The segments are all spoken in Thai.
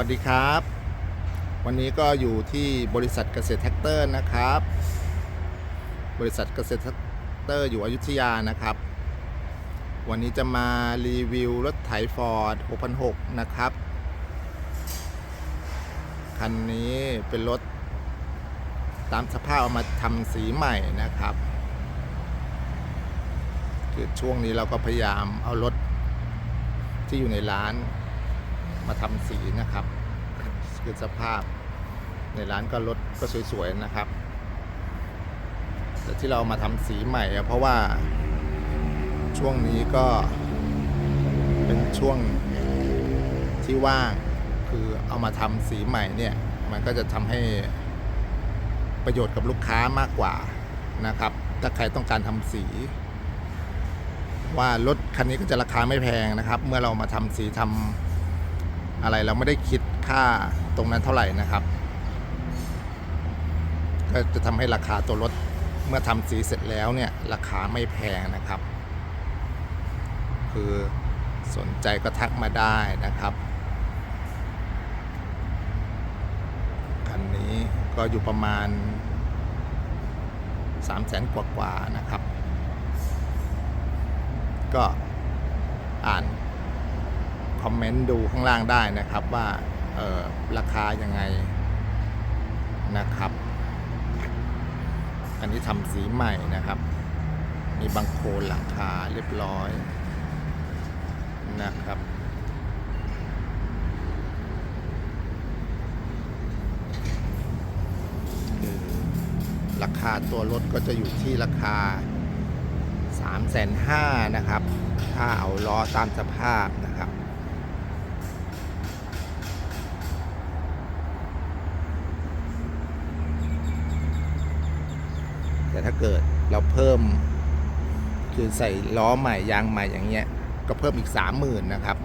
วัสดีครับ วันนี้ก็อยู่ที่บริษัทเกษตรแท็กเตอร์นะครับ บริษัทเกษตรแท็กเตอร์อยู่อยุธยานะครับ วันนี้จะมารีวิวรถไถฟอร์ด6,600นะครับ คันนี้เป็นรถตามสภาพเอามาทำสีใหม่นะครับคือช่วงนี้เราก็พยายามเอารถที่อยู่ในร้าน มาทำสีนะครับคือสภาพในร้านก็รถก็สวยๆนะครับ แต่ที่เรามาทำสีใหม่เพราะว่าช่วงนี้ก็เป็นช่วงที่ว่างคือเอามาทำสีใหม่เนี่ย มันก็จะทำให้ประโยชน์กับลูกค้ามากกว่านะครับ ถ้าใครต้องการทำสี ว่ารถคันนี้ก็จะราคาไม่แพงนะครับ เมื่อเรามาทำสีทำ อะไรเราไม่ได้คิดค่าตรงนั้นเท่าไหร่นะครับ ก็จะทำให้ราคาตัวรถเมื่อทำสีเสร็จแล้วเนี่ยราคาไม่แพงนะครับ คือสนใจก็ทักมาได้นะครับคันนี้ก็อยู่ประมาณ3 0 0แสนกว่าๆนะครับ ก็ คอมเมนต์ดูข้างล่างได้นะครับว่าราคายังไงนะครับ อันนี้ทำสีใหม่นะครับ มีบังโคลหลังคาเรียบร้อยนะครับราคาตัวรถก็จะอยู่ที่ราคา 3 5 0 0 0นะครับ ถ้าเอาล้อตามสภาพนะครับ แต่ถ้าเกิดเราเพิ่ม คือใส่ล้อใหม่ยางใหม่อย่างเงี้ย ก็เพิ่มอีกสามหมื่นนะครับ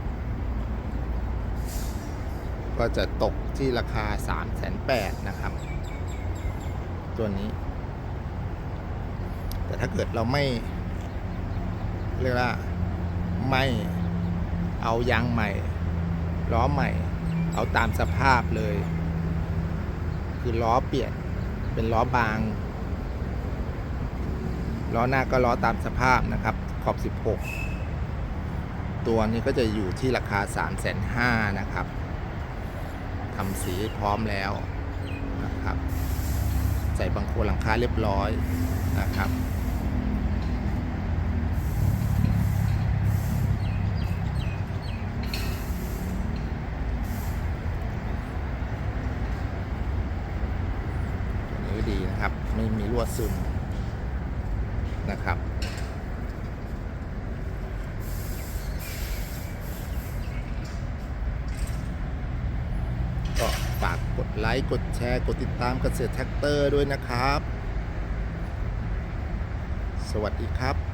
ก็จะตกที่ราคา3ามแสนแปดนะครับ ตัวนี้ แต่ถ้าเกิดเราไม่ เรียกว่าไม่เอายางใหม่ ล้อใหม่ เอาตามสภาพเลย คือล้อเปลี่ยนเป็นล้อบาง ล้อหน้าก็ล้อตามสภาพนะครับ ขอบ 16 ตัวนี้ก็จะอยู่ที่ราคา 3 5 0 0 0นะครับทำสีพร้อมแล้วนะครับ ใส่บังโคลนหลังคาเรียบร้อยนะครับตัวนี้ก็ดีนะครับ ไม่มีรั่วซึมนะครับ ก็ฝากกด ไลค์ กดแชร์ กดติดตามเกษตรแท็กเตอร์ด้วยนะครับ สวัสดีครับ